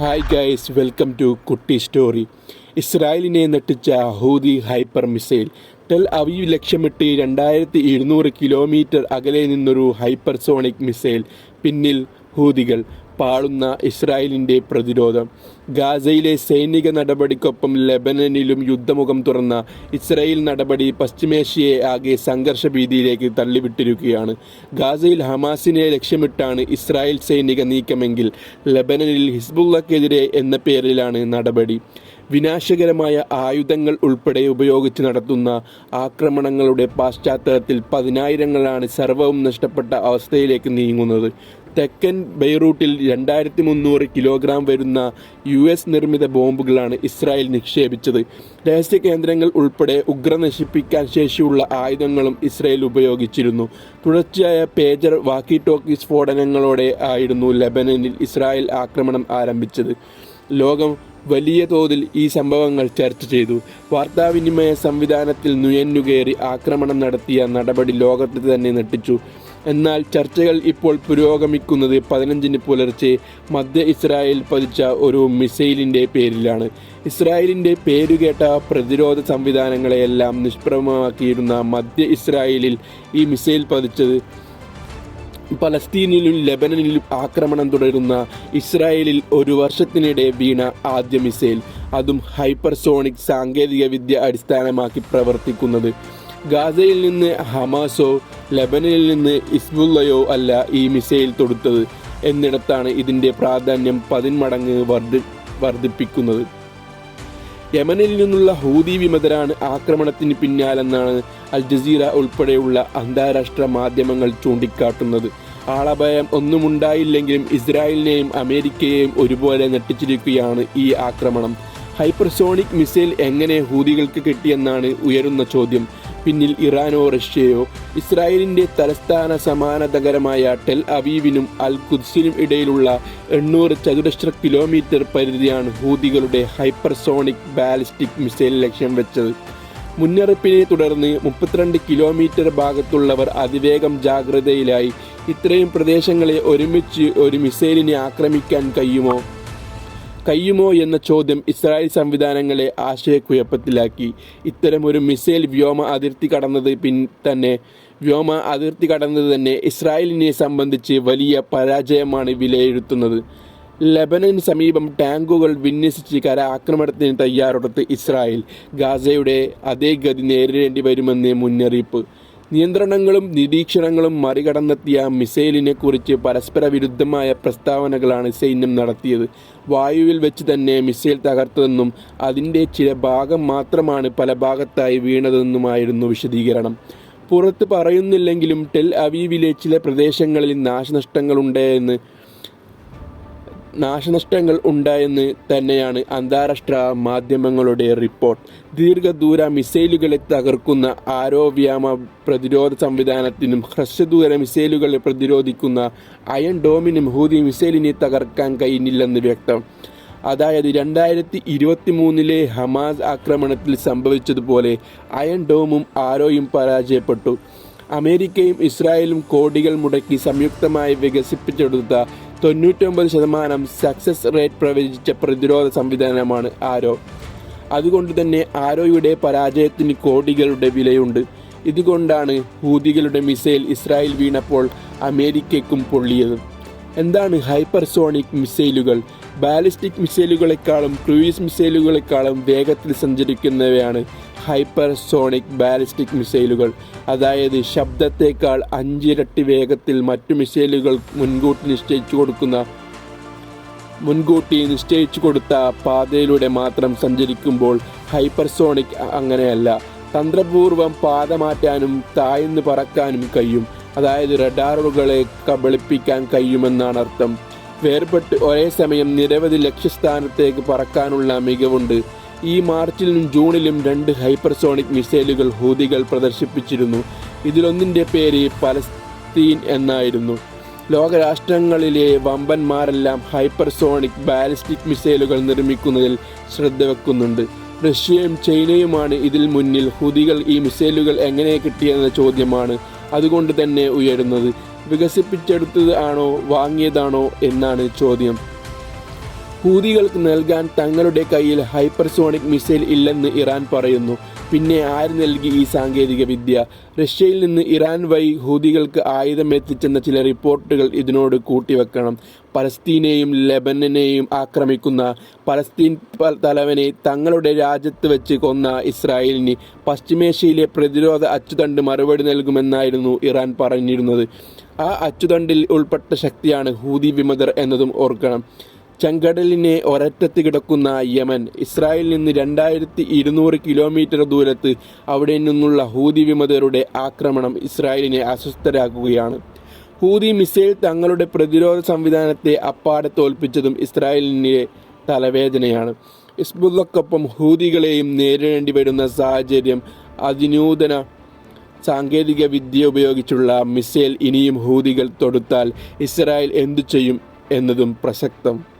Hi guys welcome to കുട്ടി story ഇസ്രായേലിനെ നെട്ടിച്ച Houthi hyper missile. Tel Aviv ലക്ഷ്യമിട്ട് രണ്ടായിരത്തി ഇരുന്നൂറ് കിലോമീറ്റർ അകലെ നിന്നൊരു ഹൈപ്പർസോണിക് മിസൈൽ. പിന്നിൽ ഹൂതികൾ. പാളുന്ന ഇസ്രായേലിന്റെ പ്രതിരോധം. ഗാസയിലെ സൈനിക നടപടിക്കൊപ്പം ലെബനനിലും യുദ്ധമുഖം തുറന്ന ഇസ്രായേൽ നടപടി പശ്ചിമേഷ്യയെ ആകെ സംഘർഷ ഭീതിയിലേക്ക് തള്ളിവിട്ടിരിക്കുകയാണ്. ഗാസയിൽ ഹമാസിനെ ലക്ഷ്യമിട്ടാണ് ഇസ്രായേൽ സൈനിക നീക്കമെങ്കിൽ ലെബനനിൽ ഹിസ്ബുള്ളക്കെതിരെ എന്ന പേരിലാണ് നടപടി. വിനാശകരമായ ആയുധങ്ങൾ ഉൾപ്പെടെ ഉപയോഗിച്ച് നടത്തുന്ന ആക്രമണങ്ങളുടെ പശ്ചാത്തലത്തിൽ പതിനായിരങ്ങളാണ് സർവവും നഷ്ടപ്പെട്ട അവസ്ഥയിലേക്ക് നീങ്ങുന്നത്. തെക്കൻ ബെയ്റൂട്ടിൽ രണ്ടായിരത്തി മുന്നൂറ് കിലോഗ്രാം വരുന്ന യു എസ് നിർമ്മിത ബോംബുകളാണ് ഇസ്രായേൽ നിക്ഷേപിച്ചത്. രഹസ്യ കേന്ദ്രങ്ങൾ ഉൾപ്പെടെ ഉഗ്ര നശിപ്പിക്കാൻ ശേഷിയുള്ള ആയുധങ്ങളും ഇസ്രായേൽ ഉപയോഗിച്ചിരുന്നു. തുടർച്ചയായ പേജർ വാക്കി ടോക്കി സ്ഫോടനങ്ങളോടെ ആയിരുന്നു ലെബനനിൽ ഇസ്രായേൽ ആക്രമണം ആരംഭിച്ചത്. ലോകം വലിയ തോതിൽ ഈ സംഭവങ്ങൾ ചർച്ച ചെയ്തു. വാർത്താവിനിമയ സംവിധാനത്തിൽ നുയന്നുകയറി ആക്രമണം നടത്തിയ നടപടി ലോകത്തെ തന്നെ നെട്ടിച്ചു എന്നാൽ ചർച്ചകൾ ഇപ്പോൾ പുരോഗമിക്കുന്നത് പതിനഞ്ചിന് പുലർച്ചെ മധ്യ ഇസ്രായേൽ പതിച്ച ഒരു മിസൈലിന്റെ പേരിലാണ്. ഇസ്രായേലിന്റെ പേരുകേട്ട പ്രതിരോധ സംവിധാനങ്ങളെയെല്ലാം നിഷ്പ്രഭമാക്കിയിരുന്ന മധ്യ ഇസ്രായേലിൽ ഈ മിസൈൽ പതിച്ചത് പലസ്തീനിലും ലെബനനിലും ആക്രമണം തുടരുന്ന ഇസ്രായേലിൽ ഒരു വർഷത്തിനിടെ വീണ ആദ്യ മിസൈൽ. അതും ഹൈപ്പർസോണിക് സാങ്കേതിക വിദ്യ അടിസ്ഥാനമാക്കി പ്രവർത്തിക്കുന്നത്. ഗാസയിൽ നിന്ന് ഹമാസോ ലെബനനിൽ നിന്ന് ഇസ്ബുള്ളയോ അല്ല ഈ മിസൈൽ തൊടുത്തത്. എന്നിടത്താണ് ഇതിന്റെ പ്രാധാന്യം പതിന്മടങ്ങ് വർദ്ധി വർദ്ധിപ്പിക്കുന്നത്. യമനിൽ നിന്നുള്ള ഹൂതി വിമതരാണ് ആക്രമണത്തിന് പിന്നാലെന്നാണ് അൽ ജസീറ ഉൾപ്പെടെയുള്ള അന്താരാഷ്ട്ര മാധ്യമങ്ങൾ ചൂണ്ടിക്കാട്ടുന്നത്. ആളഭയം ഒന്നുമുണ്ടായില്ലെങ്കിലും ഇസ്രായേലിനെയും അമേരിക്കയെയും ഒരുപോലെ ഞെട്ടിച്ചിരിക്കുകയാണ് ഈ ആക്രമണം. ഹൈപ്പർസോണിക് മിസൈൽ എങ്ങനെ ഹൂതികൾക്ക് കിട്ടിയെന്നാണ് ഉയരുന്ന ചോദ്യം. പിന്നിൽ ഇറാനോ റഷ്യയോ ഇസ്രായേലിന്റെ തലസ്ഥാന സമാനതകരമായ ടെൽ അവീവിനും അൽ ഖുദ്സിനും ഇടയിലുള്ള എണ്ണൂറ് ചതുരശ്ര കിലോമീറ്റർ പരിധിയാണ് ഹൂതികളുടെ ഹൈപ്പർസോണിക് ബാലിസ്റ്റിക് മിസൈൽ ലക്ഷ്യം വെച്ചത്. മുന്നറിയിപ്പിനെ തുടർന്ന് മുപ്പത്തിരണ്ട് കിലോമീറ്റർ ഭാഗത്തുള്ളവർ അതിവേഗം ജാഗ്രതയിലായി. ഇത്രയും പ്രദേശങ്ങളെ ഒരുമിച്ച് ഒരു മിസൈലിനെ ആക്രമിക്കാൻ കഴിയുമോ? കഴിയുമോ എന്ന ചോദ്യം ഇസ്രായേൽ സംവിധാനങ്ങളെ ആശയക്കുഴപ്പത്തിലാക്കി. ഇത്തരമൊരു മിസൈൽ വ്യോമ അതിർത്തി കടന്നത് പിൻ തന്നെ വ്യോമ അതിർത്തി കടന്നത് തന്നെ ഇസ്രായേലിനെ സംബന്ധിച്ച് വലിയ പരാജയമാണ് വിലയിരുത്തുന്നത്. ലബനന് സമീപം ടാങ്കുകൾ വിന്യസിച്ച് കര ആക്രമണത്തിന് തയ്യാറെടുത്ത് ഇസ്രായേൽ ഗാസയുടെ അതേ ഗതി നേരിടേണ്ടി വരുമെന്ന് മുന്നറിയിപ്പ്. നിയന്ത്രണങ്ങളും നിരീക്ഷണങ്ങളും മറികടന്നെത്തിയ മിസൈലിനെ കുറിച്ച് പരസ്പര വിരുദ്ധമായ പ്രസ്താവനകളാണ് സൈന്യം നടത്തിയത്. വായുവിൽ വെച്ച് തന്നെ മിസൈൽ തകർത്തതെന്നും അതിന്റെ ചില ഭാഗം മാത്രമാണ് പല ഭാഗത്തായി വീണതെന്നുമായിരുന്നു വിശദീകരണം. പുറത്ത് പറയുന്നില്ലെങ്കിലും ടെൽ അവീവിലെ ചില പ്രദേശങ്ങളിൽ നാശനഷ്ടങ്ങളുണ്ടെന്ന് നാശനഷ്ടങ്ങൾ ഉണ്ടായെന്ന് തന്നെയാണ് അന്താരാഷ്ട്ര മാധ്യമങ്ങളുടെ റിപ്പോർട്ട്. ദീർഘദൂര മിസൈലുകളെ തകർക്കുന്ന ആരോവ്യാമ പ്രതിരോധ സംവിധാനത്തിനും ഹ്രസ്വദൂര മിസൈലുകളെ പ്രതിരോധിക്കുന്ന അയൺ ഡോമിനും ഹൂതി മിസൈലിനെ തകർക്കാൻ കഴിഞ്ഞില്ലെന്ന് വ്യക്തം. അതായത് രണ്ടായിരത്തി ഇരുപത്തി മൂന്നിലെ ഹമാസ് ആക്രമണത്തിൽ സംഭവിച്ചതുപോലെ അയൺ ഡോമും ആരോയും പരാജയപ്പെട്ടു. അമേരിക്കയും ഇസ്രായേലും കോടികൾ മുടക്കി സംയുക്തമായി വികസിപ്പിച്ചെടുത്ത തൊണ്ണൂറ്റൊമ്പത് ശതമാനം സക്സസ് റേറ്റ് പ്രവചിച്ച പ്രതിരോധ സംവിധാനമാണ് ആരോ. അതുകൊണ്ട് തന്നെ ആരോയുടെ പരാജയത്തിന് കോടികളുടെ വിലയുണ്ട്. ഇതുകൊണ്ടാണ് ഹൂതികളുടെ മിസൈൽ ഇസ്രായേൽ വീണപ്പോൾ അമേരിക്കയ്ക്കും പൊള്ളിയത്. എന്താണ് ഹൈപ്പർസോണിക് മിസൈലുകൾ? ബാലിസ്റ്റിക് മിസൈലുകളെക്കാളും ക്രൂയിസ് മിസൈലുകളെക്കാളും വേഗത്തിൽ സഞ്ചരിക്കുന്നവയാണ് ഹൈപ്പർസോണിക് ബാലിസ്റ്റിക് മിസൈലുകൾ അതായത് ശബ്ദത്തേക്കാൾ അഞ്ചിരട്ടി വേഗത്തിൽ മറ്റു മിസൈലുകൾ മുൻകൂട്ടി നിശ്ചയിച്ചു കൊടുക്കുന്ന മുൻകൂട്ടി നിശ്ചയിച്ചു കൊടുത്ത പാതയിലൂടെ മാത്രം സഞ്ചരിക്കുമ്പോൾ ഹൈപ്പർസോണിക് അങ്ങനെയല്ല. തന്ത്രപൂർവം പാത മാറ്റാനും താഴ്ന്നു പറക്കാനും കഴിയും. അതായത് റഡാറുകളെ കബളിപ്പിക്കാൻ കഴിയുമെന്നാണ് അർത്ഥം. വേർപെട്ട് ഒരേ സമയം നിരവധി ലക്ഷ്യസ്ഥാനത്തേക്ക് പറക്കാനുള്ള മികവുണ്ട്. ഈ മാർച്ചിലും ജൂണിലും രണ്ട് ഹൈപ്പർസോണിക് മിസൈലുകൾ ഹൂതികൾ പ്രദർശിപ്പിച്ചിരുന്നു. ഇതിലൊന്നിന്റെ പേര് പലസ്തീൻ എന്നായിരുന്നു. ലോകരാഷ്ട്രങ്ങളിലെ വമ്പന്മാരെല്ലാം ഹൈപ്പർസോണിക് ബാലിസ്റ്റിക് മിസൈലുകൾ നിർമ്മിക്കുന്നതിൽ ശ്രദ്ധ വെക്കുന്നുണ്ട്. റഷ്യയും ചൈനയുമാണ് ഇതിൽ മുന്നിൽ ഹുതികൾ ഈ മിസൈലുകൾ എങ്ങനെ കിട്ടിയെന്ന ചോദ്യമാണ് അതുകൊണ്ട് തന്നെ ഉയരുന്നത്. വികസിപ്പിച്ചെടുത്തത് ആണോ വാങ്ങിയതാണോ എന്നാണ് ചോദ്യം. ഹൂതികൾക്ക് നൽകാൻ തങ്ങളുടെ കയ്യിൽ ഹൈപ്പർസോണിക് മിസൈൽ ഇല്ലെന്ന് ഇറാൻ പറയുന്നു. പിന്നെ ആര് നൽകി ഈ സാങ്കേതിക വിദ്യ? റഷ്യയിൽ നിന്ന് ഇറാൻ വഴി ഹൂതികൾക്ക് ആയുധം എത്തിച്ചെന്ന ചില റിപ്പോർട്ടുകൾ ഇതിനോട് കൂട്ടിവെക്കണം. പലസ്തീനെയും ലെബനനെയും ആക്രമിക്കുന്ന പലസ്തീൻ തലവനെ തങ്ങളുടെ രാജ്യത്ത് വെച്ച് കൊന്ന ഇസ്രായേലിന് പശ്ചിമേഷ്യയിലെ പ്രതിരോധ അച്ചുതണ്ട് മറുപടി നൽകുമെന്നായിരുന്നു ഇറാൻ പറഞ്ഞിരുന്നത്. ആ അച്ചുതണ്ടിൽ ഉൾപ്പെട്ട ശക്തിയാണ് ഹൂതി വിമതർ എന്നതും ഓർക്കണം. ചെങ്കടലിനെ ഒരറ്റത്ത് കിടക്കുന്ന യമൻ ഇസ്രായേലിൽ നിന്ന് രണ്ടായിരത്തി ഇരുന്നൂറ് കിലോമീറ്റർ ദൂരത്ത് അവിടെ നിന്നുള്ള ഹൂതി വിമതരുടെ ആക്രമണം ഇസ്രായേലിനെ അസ്വസ്ഥരാക്കുകയാണ്. ഹൂതി മിസൈൽ തങ്ങളുടെ പ്രതിരോധ സംവിധാനത്തെ അപ്പാടെ തോൽപ്പിച്ചതും ഇസ്രായേലിന്റെ തലവേദനയാണ്. ഇസ്ബുള്ളക്കൊപ്പം ഹൂതികളെയും നേരിടേണ്ടി വരുന്ന സാഹചര്യം അതിനൂതന സാങ്കേതിക വിദ്യ ഉപയോഗിച്ചുള്ള മിസൈൽ ഇനിയും ഹൂതികൾ തൊടുത്താൽ ഇസ്രായേൽ എന്തു ചെയ്യും എന്നതും പ്രസക്തം.